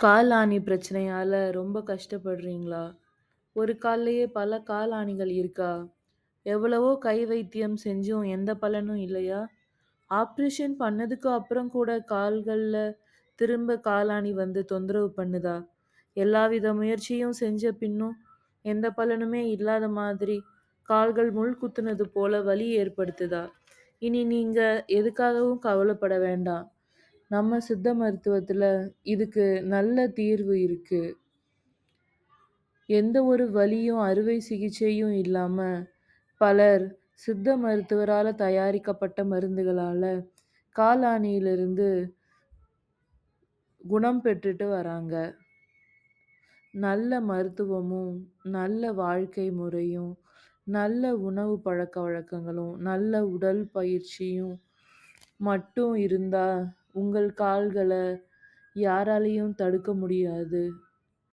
காலாணி பிரச்சனையால் பிரச்சனையால ரொம்ப கஷ்டப்படுறீங்களா? ஒரு கால்லயே பல காலாணிகள் இருக்கா? எவ்வளவோ கை வைத்தியம் செஞ்சும் எந்த பலனும் இல்லையா? ஆப்ரேஷன் பண்ணதுக்கு அப்புறம் கூட கால்கள்ல திரும்ப காலாணி வந்து தொந்தரவு பண்ணுதா? எல்லாவித முயற்சியும் செஞ்ச பின்னும் எந்த பலனுமே இல்லாத மாதிரி கால்கள் முள் குத்துனது போல வலி ஏற்படுத்துதா? இனி நீங்க எதுக்காகவும் கவலைப்பட வேண்டாம். நம்ம சித்த மருத்துவத்துல இதுக்கு நல்ல தீர்வு இருக்கு. எந்த ஒரு வலியும் அறுவை சிகிச்சையும் இல்லாம பலர் சித்த மருத்துவரால தயாரிக்கப்பட்ட மருந்துகளால காலாணியிலிருந்து குணம் பெற்றுட்டு வராங்க. நல்ல மருத்துவமும், நல்ல வாழ்க்கை முறையும், நல்ல உணவு பழக்கவழக்கங்களும், நல்ல உடல் பயிற்சியும் மட்டும் இருந்தா உங்கள் கால்கள யாராலையும் தடுக்க முடியாது.